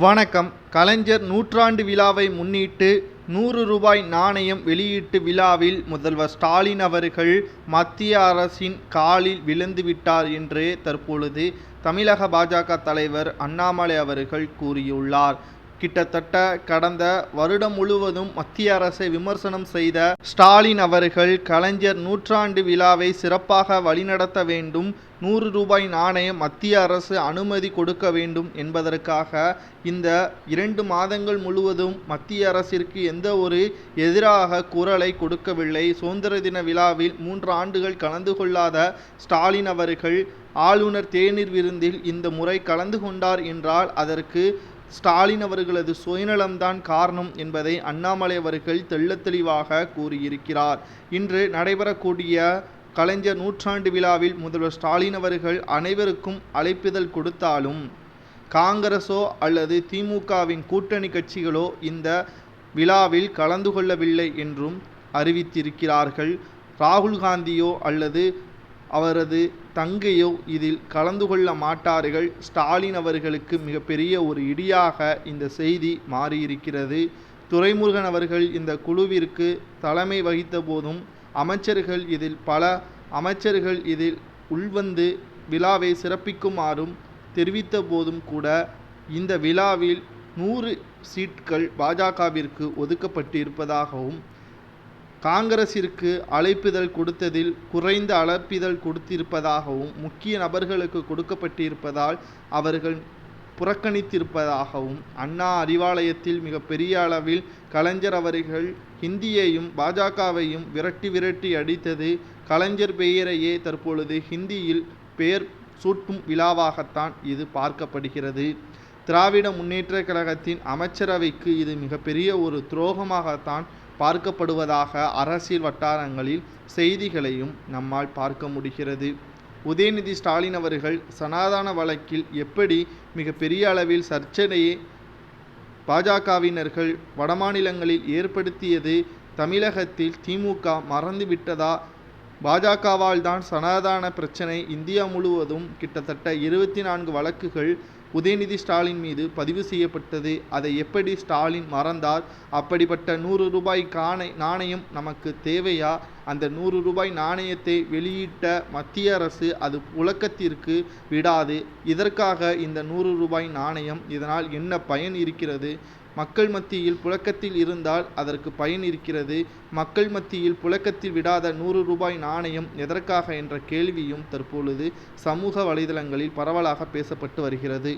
வணக்கம். கலைஞர் நூற்றாண்டு விழாவை முன்னிட்டு நூறு ரூபாய் நாணயம் வெளியீட்டு விழாவில் முதல்வர் ஸ்டாலின் அவர்கள் மத்திய அரசின் காலில் விழுந்து விட்டார் என்று தற்பொழுது தமிழக பாஜக தலைவர் அண்ணாமலை அவர்கள் கூறியுள்ளார். கிட்டத்தட்ட கடந்த வருடம் முழுவதும் மத்திய அரசை விமர்சனம் செய்த ஸ்டாலின் அவர்கள் கலைஞர் நூற்றாண்டு விழாவை சிறப்பாக வழிநடத்த வேண்டும் நூறு ரூபாய் நாணயம் மத்திய அரசு அனுமதி கொடுக்க வேண்டும் என்பதற்காக இந்த இரண்டு மாதங்கள் முழுவதும் மத்திய அரசிற்கு எந்த ஒரு எதிராக குரலை கொடுக்கவில்லை. சுதந்திர தின விழாவில் மூன்று ஆண்டுகள் கலந்து கொள்ளாத ஸ்டாலின் அவர்கள் ஆளுநர் தேநீர் விருந்தில் இந்த முறை கலந்து கொண்டார் என்றால் அதற்கு ஸ்டாலின் அவர்களது சுயநலம்தான் காரணம் என்பதை அண்ணாமலை அவர்கள் தெள்ளத்தெளிவாக கூறியிருக்கிறார். இன்று நடைபெறக்கூடிய கலைஞர் நூற்றாண்டு விழாவில் முதல்வர் ஸ்டாலின் அவர்கள் அனைவருக்கும் அழைப்பிதழ் கொடுத்தாலும் காங்கிரஸோ அல்லது திமுகவின் கூட்டணி கட்சிகளோ இந்த விழாவில் கலந்து கொள்ளவில்லை என்றும் அறிவித்திருக்கிறார்கள். ராகுல் காந்தியோ அல்லது அவரது தங்கையோ இதில் கலந்து கொள்ள மாட்டார்கள். ஸ்டாலின் அவர்களுக்கு மிகப்பெரிய ஒரு இடியாக இந்த செய்தி மாறியிருக்கிறது. துரைமுருகன் அவர்கள் இந்த குழுவிற்கு தலைமை வகித்த போதும் அமைச்சர்கள் இதில் பல அமைச்சர்கள் இதில் உள்வந்து விழாவை சிறப்பிக்குமாறும் தெரிவித்த போதும் கூட இந்த விழாவில் நூறு சீட்கள் பாஜகவிற்கு ஒதுக்கப்பட்டிருப்பதாகவும் காங்கிரசிற்கு அழைப்பிதழ் கொடுத்ததில் குறைந்த அழைப்பிதழ் கொடுத்திருப்பதாகவும் முக்கிய நபர்களுக்கு கொடுக்கப்பட்டிருப்பதால் அவர்கள் புறக்கணித்திருப்பதாகவும் அண்ணா அறிவாலயத்தில் மிக பெரிய அளவில் கலைஞர் அவர்கள் ஹிந்தியையும் பாஜகவையும் விரட்டி விரட்டி அடித்தது கலைஞர் பெயரையே தற்பொழுது ஹிந்தியில் பெயர் சூட்டும் விழாவாகத்தான் இது பார்க்கப்படுகிறது. திராவிட முன்னேற்ற கழகத்தின் அமைச்சரவைக்கு இது மிகப்பெரிய ஒரு துரோகமாகத்தான் பார்க்கப்படுவதாக அரசியல் வட்டாரங்களில் செய்திகளையும் நம்மால் பார்க்க முடிகிறது. உதயநிதி ஸ்டாலின் அவர்கள் சனாதான வழக்கில் எப்படி மிக பெரிய அளவில் சர்ச்சையை பாஜகவினர்கள் வடமாநிலங்களில் ஏற்படுத்தியது தமிழகத்தில் திமுக மறந்துவிட்டதா பாஜகவால் தான் சனாதான பிரச்சனை இந்தியா முழுவதும் கிட்டத்தட்ட இருபத்தி நான்கு வழக்குகள் உதயநிதி ஸ்டாலின் மீது பதிவு செய்யப்பட்டது. அதை எப்படி ஸ்டாலின் மறந்தார்? அப்படிப்பட்ட நூறு ரூபாய் காணை நாணயம் நமக்கு தேவையா? அந்த நூறு ரூபாய் நாணயத்தை வெளியிட்ட மத்திய அரசு அது புழக்கத்திற்கு விடாது. இதற்காக இந்த நூறு ரூபாய் நாணயம் இதனால் என்ன பயன் இருக்கிறது? மக்கள் மத்தியில் புழக்கத்தில் இருந்தால் அதற்கு பயன் இருக்கிறது. மக்கள் மத்தியில் புழக்கத்தில் விடாத நூறு ரூபாய் நாணயம் எதற்காக? என்ற கேள்வியும் தற்பொழுது சமூக வலைதளங்களில் பரவலாக பேசப்பட்டு வருகிறது.